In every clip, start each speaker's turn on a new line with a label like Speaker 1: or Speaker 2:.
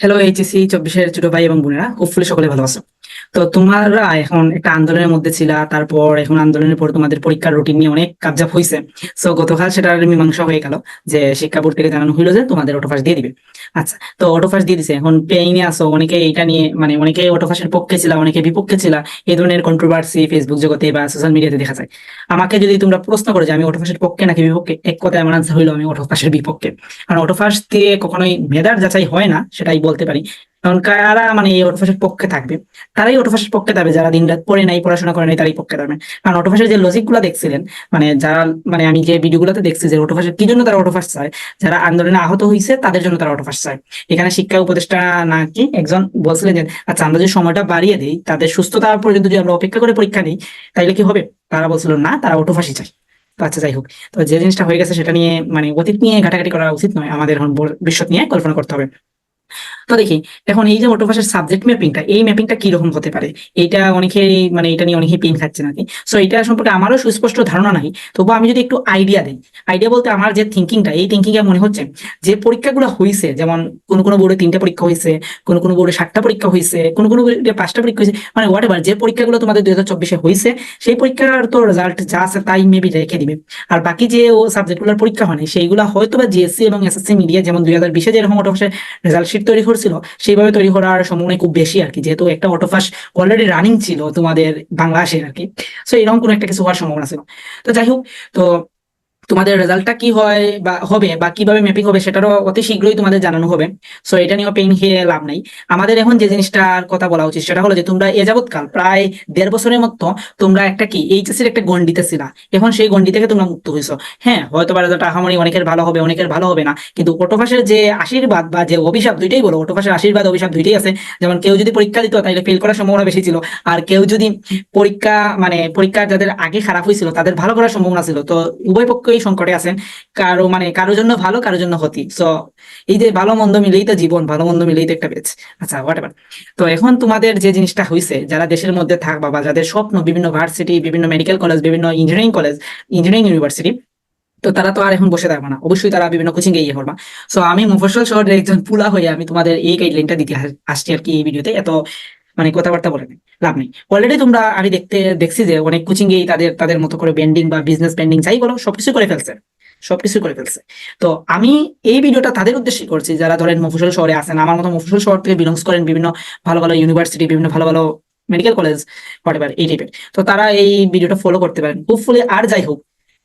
Speaker 1: Hello HSC চব্বিশের ছোট ভাই এবং বোনেরা হোপফুলি সকলে ভালো আছো তো তোমরা এখন একটা আন্দোলনের মধ্যে ছিল, তারপর এখন আন্দোলনের পর তোমাদের পরীক্ষার রুটিন নিয়ে অনেক কাবজাব হয়েছে সো গতকাল সেটার মীমাংসা হয়ে গেল যে শিক্ষা বোর্ড থেকে জানানো হইল যে তোমাদের অটোফাস দিয়ে দিবে। আচ্ছা তো অটোফাস দিয়ে দিছে। এখন পেইনে আসো, অনেকে এটা নিয়ে মানে অনেকে অটোফাসের পক্ষে ছিল, অনেকে বিপক্ষে ছিল এই ধরনের কন্ট্রোভার্সি ফেসবুক জগতে বা সোশ্যাল মিডিয়াতে দেখা যায়। আমাকে যদি তোমরা প্রশ্ন করো যে আমি অটোফাসের পক্ষে নাকি বিপক্ষে, এক কথায় আমার আনসার হইল আমি অটোফাসের বিপক্ষে। কারণ অটোফাস দিয়ে কখনোই মেধার যাচাই হয় না, সেটাই বলতে পারি। কারণ কারা মানে এই অটোফাসের পক্ষে থাকবে, তারাই অটোফাসের পক্ষে থাকবে যারা দিন রাত পড়ে নাই, পড়াশোনা করে নাই, তারাই পক্ষে থাকবে কারণ অটোফাসের যে লজিকগুলা দেখছিলেন মানে যারা মানে আমি যে ভিডিওগুলোতে দেখছি যে অটোফাসের কি জন্য তারা অটোফাস চায়, যারা আন্দোলনে আহত হয়েছে তাদের জন্য তারা অটোফাস চায়। এখানে শিক্ষা উপদেষ্টা নাকি একজন বলছিলেন যে আচ্ছা আমরা যদি সময়টা বাড়িয়ে দিই, তাদের সুস্থতা পর্যন্ত যদি আমরা অপেক্ষা করে পরীক্ষা নিই, তাইলে কি হবে? তারা বলছিল, না, তারা অটোফাসই চায়। আচ্ছা যাই হোক। তো যে জিনিসটা হয়ে গেছে, সেটা নিয়ে মানে অতীত নিয়ে ঘাটাঘাটি করা উচিত নয়। আমাদের এখন ভবিষ্যৎ নিয়ে কল্পনা করতে হবে। তো দেখি, এখন এই যে অটোপাসের সাবজেক্ট ম্যাপিংটা এই ম্যাপিংটা কি রকম হতে পারে? এটা অনেকেই মানে এটা নিয়ে অনেকেই পেন খাচ্ছে নাকি? সো এটা সম্পর্কে আমারও সুস্পষ্ট ধারণা নাই। তবু আমি যদি একটু আইডিয়া দিই আইডিয়া বলতে আমার যে থিঙ্কিংটা এই থিঙ্কিং এ মনে হচ্ছে যে পরীক্ষাগুলো হয়েছে যেমন কোনো কোনো বোর্ডে তিনটা পরীক্ষা হয়েছে কোনো কোনো বোর্ডে সাতটা পরীক্ষা হয়েছে কোনো কোনো বোর্ডে পাঁচটা পরীক্ষা হয়েছে মানে হোয়াট এভার যে পরীক্ষাগুলো তোমাদের দুই হাজার চব্বিশে হয়েছে সেই পরীক্ষার তো রেজাল্ট যা আছে তাই মেবি রেখে দিবে। আর বাকি যে ও সাবজেক্টগুলোর পরীক্ষা হয়নি সেইগুলো হয়তো বা জিএসসি এবং এসএসসি মিডিয়া যেমন দুই হাজার বিশে যেরকম অটোপাসের রেজাল্ট শিট তৈরি করছিল, সেইভাবে তৈরি করার সম্ভাবনা খুব বেশি আর কি, যেহেতু একটা অটোফাস অলরেডি রানিং ছিল তোমাদের বাংলাদেশের আর কি। তো এরকম কোনো একটা কিছু হওয়ার সম্ভাবনা ছিল। তো যাই হোক, তো তোমাদের রেজাল্টটা কি হয় বা হবে বা কীভাবে ম্যাপিং হবে সেটারও অতি শীঘ্রই তোমাদের জানানো হবে। সো এটা নিয়েও পেইন খেয়ে লাভ নাই। আমাদের এখন যে জিনিসটার কথা বলা উচিত সেটা হলো যে তোমরা এ যাবৎকাল প্রায় দেড় বছরের মতো তোমরা একটা কি এইচএসসি এর একটা গন্ডিতে ছিলা। এখন সেই গন্ডি থেকে তোমরা মুক্ত হয়েছো হ্যাঁ হয়তো বা রেজাল্ট আহামরি অনেকের ভালো হবে, অনেকের ভালো হবে না। কিন্তু অটোফাসের যে আশীর্বাদ বা যে অভিশাপ দুইটাই বলো, অটোফাসের আশীর্বাদ, অভিশাপ দুইটাই আছে। যেমন কেউ যদি পরীক্ষা দিত তাহলে ফেল করার সম্ভাবনা বেশি ছিল। আর কেউ যদি পরীক্ষা মানে পরীক্ষা যাদের আগে খারাপ হয়েছিল তাদের ভালো করার সম্ভাবনা ছিল। তো উভয় পক্ষই সংকটে আছেন। কারও মানে কারোর জন্য ভালো কারোর জন্য ক্ষতি। সো এই যে ভালো মন্দ মিলেই তো জীবন, ভালো মন্দ মিলেই তো একটা বেচ। আচ্ছা হোয়াট এভার তো এখন তোমাদের যে জিনিসটা হয়েছে যারা দেশের মধ্যে থাকবা বা যাদের স্বপ্ন, বিভিন্ন ভার্সিটি বিভিন্ন মেডিকেল কলেজ বিভিন্ন ইঞ্জিনিয়ারিং কলেজ ইঞ্জিনিয়ারিং ইউনিভার্সিটি তো তারা তো আর এখন বসে থাকবে না। অবশ্যই তারা বিভিন্ন কোচিং এ ইয়ে করবা। সো আমি মুফসল শহরের একজন পুলা হয়ে আমি তোমাদের এই গাইডলাইনটা দিতে আস- আসছি আর কি এই ভিডিওতে এত মানে কথাবার্তা বলে নেই লাভ নেই। অলরেডি তোমরা আমি দেখতে, দেখছি যে অনেক কোচিং এই তাদের তাদের মতো করে বেন্ডিং বা বিজনেস বেন্ডিং যাই বলো, সবকিছু করে ফেলছে, সবকিছু করে ফেলছে। তো আমি এই ভিডিওটা তাদের উদ্দেশ্যে করছি, যারা ধরেন মফস্বল শহরে আছেন, আমার মতো মফস্বল শহর থেকে বিলংস করেন বিভিন্ন ভালো ভালো ইউনিভার্সিটি বিভিন্ন ভালো ভালো মেডিকেল কলেজ হোয়াট এই টাইপের তো তারা এই ভিডিওটা ফলো করতে পারেন। হোপফুলি আর যাই হোক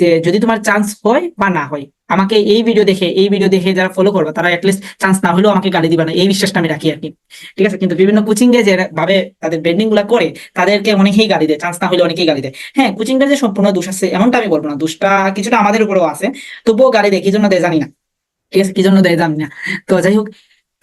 Speaker 1: যে যদি তোমার চান্স হয় বা না হয়, আমাকে এই ভিডিও দেখে, এই ভিডিও দেখে যারা ফলো করবে, তারা অ্যাটলিস্ট চান্স না হলেও আমাকে গালি দিবে না। এই বিশ্বাসটা আমি রাখি আর কি। ঠিক আছে? কিন্তু বিভিন্ন কোচিং এ যে ভাবে তাদের বেন্ডিংগুলা করে, তাদেরকে অনেকেই গালি দেয়। চান্স না হলে অনেকেই গালি দেয়। হ্যাঁ কোচিংটা যে সম্পূর্ণ দোষ আছে, এমনটা আমি বলব না। দোষটা কিছুটা আমাদের উপরেও আছে। তবুও গালি দেয়, কি জন্য দেয় জানি না। ঠিক আছে? কি জন্য দেয় জানি না। তো যাই হোক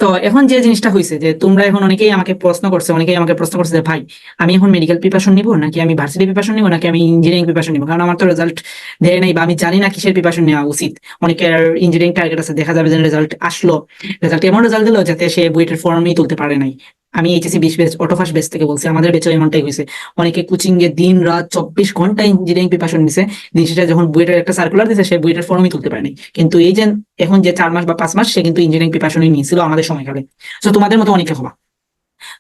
Speaker 1: তো এখন যে জিনিসটা হয়েছে যে তোমরা এখন অনেকেই আমাকে প্রশ্ন করছে, অনেকেই আমাকে প্রশ্ন করছে যে, ভাই, আমি এখন মেডিকেল প্রিপারেশন নিবো নাকি আমি ভার্সিটি প্রিপারেশন নিবো নাকি আমি ইঞ্জিনিয়ারিং প্রিপারেশন নিবো? কারণ আমার তো রেজাল্ট দেয় নাই বা আমি জানি না কিসের প্রিপারেশন নেওয়া উচিত। অনেকের ইঞ্জিনিয়ারিং টার্গেট আছে, দেখা যাবে যে রেজাল্ট আসলো। রেজাল্ট এমন রেজাল্ট দিলো যাতে সে বুয়েটের ফর্মই তুলতে পারে নাই। আমি এইচএসি বিশ বেস অটোফাস বেস থেকে বলছি, আমাদের বেচও এমনটাই হয়েছে অনেকে কোচিং এ দিন রাত চব্বিশ ঘণ্টা ইঞ্জিনিয়ারিং প্রিপারেশন নিছে। দিন সেটা যখন বুয়েটের একটা সার্কুলার দিছে, সে বুয়েটের ফর্মই তুলতে পারেনি কিন্তু এই যে এখন যে চার মাস বা পাঁচ মাস, সে কিন্তু ইঞ্জিনিয়ারিং প্রিপারেশনই নিয়েছিল, আমাদের সময়কালে তো তোমাদের মতো অনেকে হবা।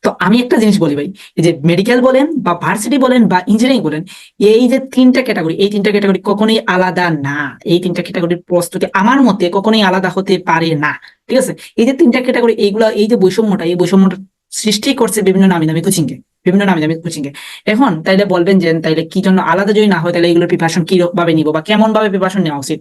Speaker 1: তো আমি একটা জিনিস বলি ভাই যে মেডিকেল বলেন বা ভার্সিটি বলেন বা ইঞ্জিনিয়ারিং বলেন, এই যে তিনটা ক্যাটাগরি এই তিনটা ক্যাটাগরি কখনোই আলাদা না। এই তিনটা ক্যাটাগরির প্রস্তুতি আমার মতে কখনোই আলাদা হতে পারে না। ঠিক আছে? এই যে তিনটা ক্যাটাগরি এইগুলা, এই যে বৈষম্যটা, এই বৈষম্যটা সৃষ্টি করছে বিভিন্ন নামি নামি কোচিং এ বিভিন্ন নামে দামি কোচিং এ। এখন তাইলে বলবেন যে, তাইলে কি জন্য আলাদা যদি না হয় তাহলে এগুলোর প্রিপারেশন কি ভাবে নিব বা কেমন ভাবে প্রিপারেশন নেওয়া উচিত?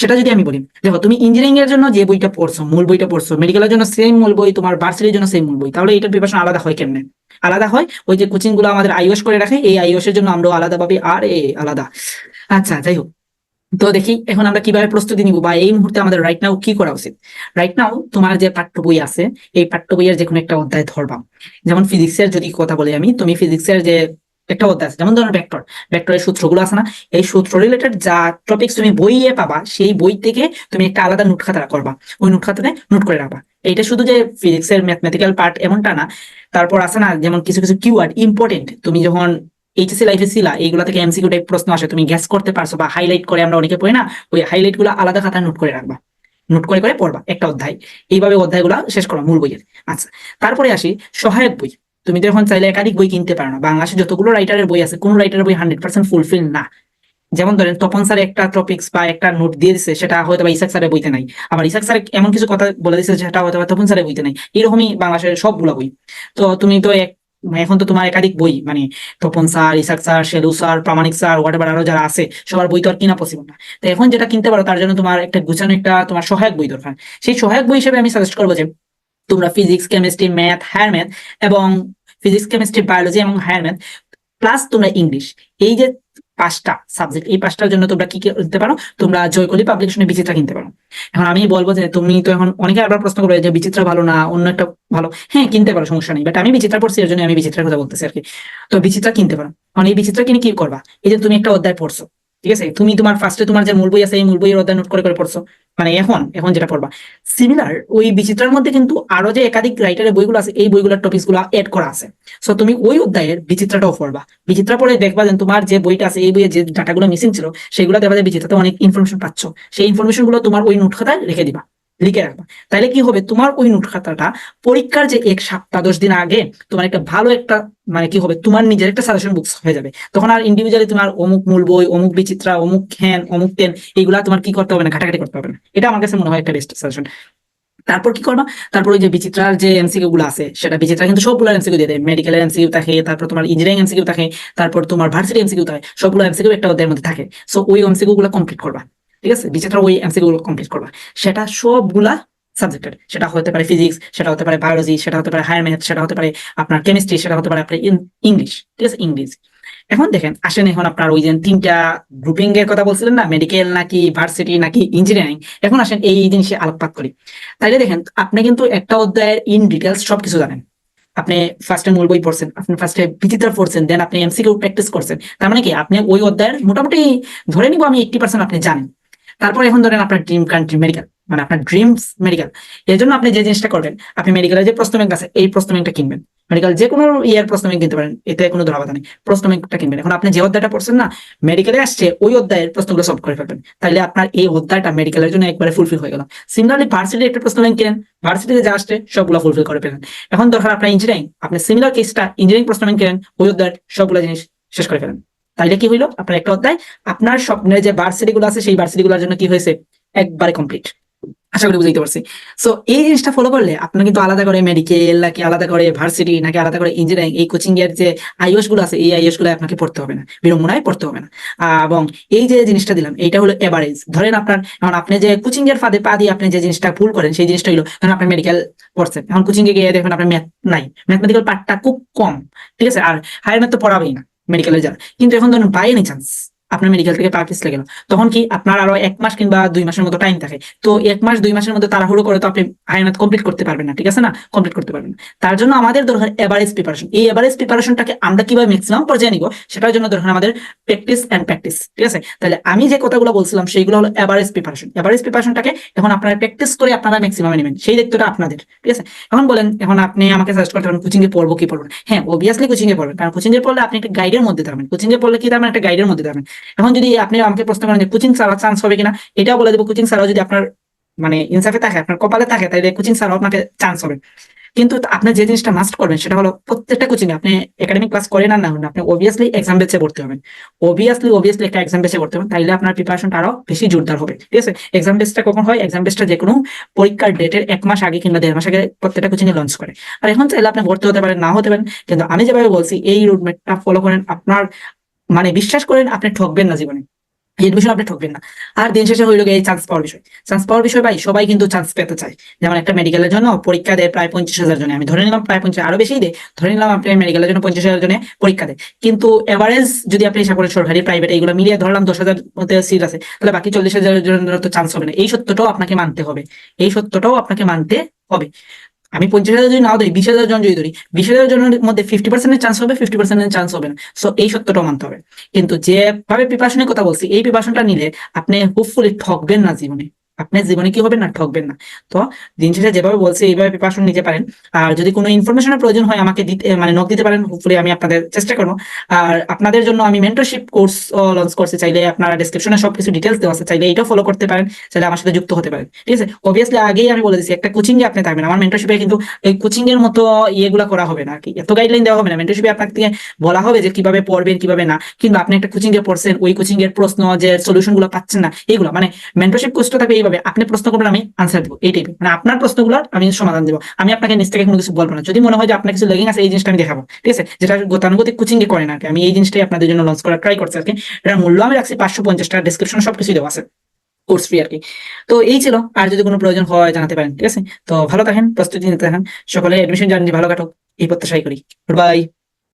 Speaker 1: সেটা যদি আমি বলি, দেখো তুমি ইঞ্জিনিয়ারিং এর জন্য যে বইটা পড়ছো, মূল বইটা পড়ছো মেডিকেলের জন্য সেম মূল বই, তোমার ভার্সিটির জন্য সেম মূল বই, তাহলে এটার প্রিপারেশন আলাদা হয় কেমনে? আলাদা হয় ওই যে কোচিংগুলো আমাদের আইওস করে রাখে, এই আইওস এর জন্য আমরাও আলাদা ভাবে আর এ আলাদা। আচ্ছা যাই হোক। তো দেখি এখন আমরা কীভাবে প্রস্তুতি নিব বা এই মুহূর্তে আমাদের রাইট নাও কি করা উচিত? রাইট নাও তোমার যে পাঠ্য বই আছে, এই পাঠ্য বইয়ের যে কোনো একটা অধ্যায় ধরবা। যেমন ফিজিক্সের যদি কথা বলি আমি, তুমি ফিজিক্সের যে একটা অধ্যায় আছে, যেমন ধরো ভেক্টর ভেক্টরের সূত্রগুলো আছে না, এই সূত্র রিলেটেড যা টপিক্স তুমি বইয়ে পাবা, সেই বই থেকে তুমি একটা আলাদা নোট খাতা করবা। ওই নোট খাতাতে নোট করে রাখবা। এইটা শুধু যে ফিজিক্সের ম্যাথমেটিক্যাল পার্ট এমনটা না, তারপর আছে না, যেমন কিছু কিছু কিওয়ার্ড ইম্পর্টেন্ট তুমি যখন এইচএসসি লাইফে ছিলা এইগুলা থেকে এমসিকিউ টাইপ প্রশ্ন আসে, তুমি গ্যাস করতে পারছ বা হাইলাইট করে আমরা অনেকে পড়ি না, ওই হাইলাইটগুলো আলাদা খাতায় নোট করে রাখবা। নোট করে করে পড়বা, একটা অধ্যায়। এইভাবে অধ্যায়গুলো শেষ করো, মূল বইয়ের। আচ্ছা তারপরে আসি, সহায়ক বই। তুমি তো এখন চাইলে একাধিক বই কিনতে পারো না। বাংলাদেশে যতগুলো রাইটারের বই আছে, কোন রাইটারের বই হান্ড্রেড পার্সেন্ট ফুলফিল না। যেমন ধরেন, তপন স্যার একটা টপিক্স বা একটা নোট দিয়ে দিচ্ছে সেটা হয়তো বা ইসাক স্যারের বইতে নাই। আবার ইসাক স্যার এমন কিছু কথা বলে দিচ্ছে যেটা হয়তো বা তপন স্যারের বইতে নাই। এরকমই বাংলাদেশের সবগুলো বই। তো তুমি তো এক এখন তো তোমার একাধিক বই মানে Tapan sir Ishaq sir Shelu sir, Pramanik sir what আরও যারা আছে, সবার বই তো আর কিনা পসিবল না। তো এখন যেটা কিনতে পারো, তার জন্য তোমার একটা গুছানো একটা তোমার সহায়ক বই দরকার। সেই সহায়ক বই হিসেবে আমি সাজেস্ট করব যে, তোমরা physics chemistry math higher math এবং ফিজিক্স কেমিস্ট্রি বায়োলজি এবং হায়ার ম্যাথ প্লাস তোমরা ইংলিশ এই যে পাঁচটা সাবজেক্ট এই পাঁচটার জন্য তোমরা কি কিনতে পারো? তোমরা জয়কলি পাবলিকেশনে বিচিত্রা কিনতে পারো। এখন আমি বলব যে তুমি তো এখন অনেকে আবার প্রশ্ন করবে যে বিচিত্রা ভালো না, অন্য একটা ভালো। হ্যাঁ কিনতে পারো, সমস্যা নেই। বাট আমি বিচিত্রা পড়ছি, এর জন্য আমি বিচিত্রার কথা বলতেছি আর কি। তো বিচিত্রা কিনতে পারো। কারণ এই বিচিত্রা কিনে কি করবা? এই যে তুমি একটা অধ্যায় পড়ছো, ঠিক আছে? তুমি তোমার ফার্স্টে তোমার যে মূল বই আছে, এই মূল বইয়ের অধ্যায় নোট করে করে পড়ছো। মানে এখন এখন যেটা পড়বা। সিমিলার ওই বিচিত্রার মধ্যে কিন্তু আরও যে একাধিক রাইটারের বইগুলো আছে, এই বইগুলোর টপিকগুলো এড করা আছে। সো তুমি ওই অধ্যায়ের বিচিত্রাটাও পড়বা। বিচিত্রা পড়ে দেখবা যে তোমার যে বইটা আছে, এই বইয়ে যে ডাটাগুলো মিসিং ছিল, সেগুলো দেখবা যে বিচিত্রাতে অনেক ইনফরমেশন পাচ্ছ। সেই ইনফরমেশনগুলো তোমার ওই নোট খাতায় রেখে দিবা। লিখে রাখবা। তাহলে কি হবে? তোমার ওই নোট খাতাটা পরীক্ষার যে এক সপ্তাহ, দশ দিন আগে তোমার একটা ভালো একটা মানে কি হবে? তোমার নিজের একটা সাজেশন বুকস হয়ে যাবে। তখন আর ইন্ডিভিজুয়ালি তোমার অমুক মূল বই, অমুক বিচিত্রা, অমুক হ্যান অমুক তেন এইগুলা তোমার কি করতে হবে না? ঘাটাঘাটি করতে হবে না। এটা আমার কাছে মনে হয় একটা বেস্ট সাজেশন তারপর কি করবা? তারপর ওই যে বিচিত্রার যে এমসিকিউ গুলো আছে, সেটা বিচিত্রা কিন্তু সবগুলো এমসিকিউ দিয়ে দেয়। মেডিকেল এমসিকিউ থাকে, তারপর তোমার ইঞ্জিনিয়ারিং এমসিকিউ থাকে, তারপর তোমার ভার্সিটি এমসিকিউ থাকে, সবগুলো এমসিকিউ একটা ওদের মধ্যে থাকে। সো ওই এমসিকিউ গুলো কমপ্লিট করবা। ঠিক আছে? বিচিত্রা ওই এমসিকিউ কমপ্লিট করবা। সেটা সবগুলা সাবজেক্টের সেটা হতে পারে ফিজিক্স সেটা হতে পারে বায়োলজি সেটা হতে পারে হায়ার ম্যাথ সেটা হতে পারে আপনার কেমিস্ট্রি সেটা হতে পারে আপনার ইংলিশ ঠিক আছে? ইংলিশ এখন দেখেন, আসেন এখন আপনার ওই যে তিনটা গ্রুপিং এর কথা বলছিলেন না? মেডিকেল নাকি ভার্সিটি নাকি ইঞ্জিনিয়ারিং এখন আসেন এই জিনিসে আলোকপাত করি। তাইলে দেখেন, আপনি কিন্তু একটা অধ্যায়ের ইন ডিটেলস সবকিছু জানেন। আপনি ফার্স্টে মূল বই পড়ছেন, আপনি ফার্স্টে বিচিত্রা পড়ছেন দেন আপনি এমসিকিউ প্র্যাকটিস করছেন। তার মানে কি? আপনি ওই অধ্যায়ের মোটামুটি ধরে নিব আমি এইটটি পার্সেন্ট আপনি জানেন। তারপর এখন ধরেন আপনার ড্রিম কান্ট্রি মেডিকেল মানে আপনার ড্রিমস মেডিকেল এর জন্য আপনি যে জিনিসটা করবেন, আপনি মেডিকেলের যে প্রশ্ন ব্যাংক আছে, এই প্রশ্ন ব্যাংকটা কিনবেন। মেডিকেল যে কোনো ইয়ার প্রশ্ন ব্যাংক কিনতে পারেন, এতে কোনো ধরাবাধা নেই, প্রশ্ন ব্যাংকটা কিনবেন। এখন আপনি যে অধ্যায়টা পড়ছেন না মেডিকেলে আসছে, ওই অধ্যায়ের প্রশ্নগুলো সলভ করে ফেলবেন। তাহলে আপনার এই অধ্যায়টা মেডিকেলের জন্য একবারে ফুলফিল হয়ে গেল। সিমিলারলি ভার্সিটি একটা প্রশ্ন ব্যাংক কিনেন ভার্সিটিতে যা আসছে, সবগুলো ফুলফিল করে ফেলেন এখন দরকার আপনার ইঞ্জিনিয়ারিং আপনি সিমিলার কেসটা ইঞ্জিনিয়ারিং প্রশ্ন ব্যাংক কিনেন, ওই অধ্যায়ের সবগুলো জিনিস শেষ করে ফেলেন তাইলে কি হইল? আপনার একটা অধ্যায়, আপনার স্বপ্নের যে ভার্সিটি গুলো আছে, সেই ভার্সিটি গুলোর জন্য কি হয়েছে? একবারে কমপ্লিট আশা করি বুঝতে পারছি। সো এই জিনিসটা ফলো করলে আপনার কিন্তু আলাদা করে মেডিকেল নাকি আলাদা করে ভার্সিটি নাকি আলাদা করে ইঞ্জিনিয়ারিং এই কোচিং এর যে আইওসগুলো আছে, এই আইওসগুলো আপনাকে পড়তে হবে না। বিড়ম্বনায় পড়তে হবে না। এবং এই যে জিনিসটা দিলাম, এইটা হলো এভারেজ ধরেন আপনার এখন আপনি যে কোচিং এর ফাঁদে পা দিয়ে আপনি যে জিনিসটা ভুল করেন, সেই জিনিসটা হলো ধরেন আপনি মেডিকেল পড়ছেন। এখন কোচিং এ গিয়ে দেখবেন আপনার ম্যাথ নাই। ম্যাথমেটিক্যাল পার্টটা খুব কম। ঠিক আছে? আর হায়ার ম্যাথ তো পড়াবেই না। মেডিকেলের যারা কিন্তু এখন ধরুন বাই চান্স আপনার মেডিকেল থেকে পার্টিস লেগে গেল। তখন কি আপনার আরও এক মাস কিংবা দুই মাসের মতো টাইম থাকে। তো এক মাস, দুই মাসের মধ্যে তাড়াহুড়ো করে তো আপনি হায়ার কমপ্লিট করতে পারবেন না, ঠিক আছে না? কমপ্লিট করতে পারবেন তার জন্য আমাদের দরকার এভারেজ প্রিপারেশন এই এভারেজ প্রিপারেশনটাকে আমরা কীভাবে ম্যাক্সিমাম পর্যায়ে নিব, সেটার জন্য দরকার আমাদের প্র্যাকটিস এন্ড প্র্যাকটিস ঠিক আছে? তাহলে আমি যে কথাগুলো বলছিলাম, সেইগুলো হলো এভারেজ প্রিপারেশন এভারেজ প্রিপারেশনটাকে এখন আপনারা প্র্যাকটিস করে আপনারা ম্যাক্সিমাম নেবেন, সেই দায়িত্বটা আপনাদের, ঠিক আছে? এখন বলেন, এখন আপনি আমাকে সাজেস্ট করতে পারেন কোচিং এ পড়ব কি পড়বেন হ্যাঁ অবভিয়াসলি কোচিং এ পড়বেন, কারণ কোচিং এ পড়লে আপনি একটা গাইডের মধ্যে থাকবেন কোচিং এ পড়লে কি থাকবেন একটা গাইডের মধ্যে থাকবেন এখন যদি আপনি আমাকে প্রশ্ন করেন যে কোচিং ছাড়া চান্স হবে কিনা, এটাও বলে দেবো কোচিং ছাড়াও যদি আপনার মানে ইনসাফে থাকে, আপনার কপালে থাকে তাহলে কোচিং ছাড়াও আপনাকে চান্স হবে। কিন্তু আপনি যে জিনিসটা মাস্ট করবেন, সেটা হলো প্রত্যেকটা কোচিং আপনি একাডেমিক ক্লাস করেন আর না হন আপনি অবভিয়াসলি এক্সাম বেচে পড়তে হবেন। অবভিয়াসলি অবভিয়াসলি একটা এক্সাম বেচে পড়তে হবেন, তাইলে আপনার প্রিপারেশনটা আরও বেশি জোরদার হবে, ঠিক আছে? এক্সাম বেসটা কখন হয়? এক্সাম বেসটা যে কোনো পরীক্ষার ডেটের এক মাস আগে কিংবা দেড় মাস আগে প্রত্যেকটা কোচিং এ লঞ্চ করে। আর এখন চাইলে আপনি ভর্তি হতে পারেন, না হতে পারেন, কিন্তু আমি যেভাবে বলছি, এই রুটমেটটা ফলো করেন, আপনার মানে বিশ্বাস করেন, আপনি ঠকবেন না জীবনে। এই বিষয়ে আপনি ঠকবেন না। আর দিন শেষে হইল এই চান্স পাওয়ার বিষয়। চান্স পাওয়ার বিষয় ভাই, সবাই কিন্তু চান্স পেতে চায়। যেমন একটা মেডিকেলের জন্য পরীক্ষা দেয় প্রায় পঞ্চাশ হাজার জনে। আমি ধরে নিলাম প্রায় পঞ্চাশ, আরও বেশি দেয়। ধরে নিলাম আপনি মেডিকেলের জন্য পঞ্চাশ হাজার জনে পরীক্ষা দেয়। কিন্তু এভারেজ যদি আপনি হিসাব করেন সরকারি প্রাইভেট এইগুলো মিলিয়ে ধরলাম দশ হাজার মধ্যে সিট আছে, তাহলে বাকি চল্লিশ হাজার জন্য তো চান্স হবে না। এই সত্যটাও আপনাকে মানতে হবে। এই সত্যটাও আপনাকে মানতে হবে। আমি পঞ্চাশ হাজার যদি নাও ধরি, বিশ হাজার জন যদি ধরি, বিশ হাজার জনের মধ্যে ফিফটি পার্সেন্টের চান্স হবে ফিফটি পার্সেন্টের চান্স হবে সো এই সত্যটা মানতে হবে। কিন্তু যেভাবে প্রিপারেশনের কথা বলছি, এই প্রিপারেশনটা নিলে আপনি হোপফুলি ঠকবেন না জীবনে। আপনি জীবনে কি হবেন না ঠকবেন না। তো দিন যেভাবে বলছে, এইভাবে প্রিপারেশন নিতে পারেন। আর যদি কোনো ইনফরমেশনের প্রয়োজন হয়, আমাকে দিতে মানে নক দিতে পারেন হোপফুলি আমি আপনাদের চেষ্টা করব। আর আপনাদের জন্য আমি মেন্টরশিপ কোর্স লঞ্চ করতে চাইলে আপনারা ডিসক্রিপশনে সবকিছু ডিটেলস দেওয়া আছে। চাইলে এটাও ফলো করতে পারেন। চাইলে আমার সাথে যুক্ত হতে পারেন। ঠিক আছে? অবভিয়াসলি আগেই আমি বলে দিচ্ছি একটা কোচিং এ আপনি থাকবেন। আমার মেন্টরশিপে কিন্তু এই কোচিং এর মতো ইয়েগুলো করা হবে না আর কি। এত গাইডলাইন দেওয়া হবে না। মেন্টরশিপে আপনাকে বলা হবে যে কীভাবে পড়বেন, কীভাবে না। কিন্তু আপনি একটা কোচিং এ পড়ছেন, ওই কোচিং এর প্রশ্ন যে সলিউশনগুলো পাচ্ছেন না, এইগুলো। মানে মেন্টরশিপ কোর্সটা থাকবে এইভাবে আপনি প্রশ্ন করবেন, আমি আনসার দেবো। এই টাইপের মানে আপনার প্রশ্নগুলোর আমি সমাধান দেবো। আমি আপনাকে নিজ থেকে কোনো কিছু বলব না। যদি মনে হয় যে আপনার কিছু লেগিং আছে, এই জিনিসটা আমি দেখাবো। ঠিক আছে? যেটা গতানুগতিক কোচিং এ করেন আর কি। আমি এই জিনিসটাই আপনাদের জন্য লঞ্চ করার ট্রাই করছি আর কি। এটার মূল্য আমি রাখছি পাঁচশো পঞ্চাশ টাকা ডিসক্রিপশনে সবকিছু দেওয়া আছে। কোর্স ফ্রি আর কি। তো এই ছিল। আর যদি কোনো প্রয়োজন হয়, জানাতে পারেন। ঠিক আছে? তো ভালো থাকেন, প্রস্তুতি নিতে থাকেন। সকলে এডমিশন জার্নি ভালো কাটুক। এই প্রত্যাশাই করি। বাই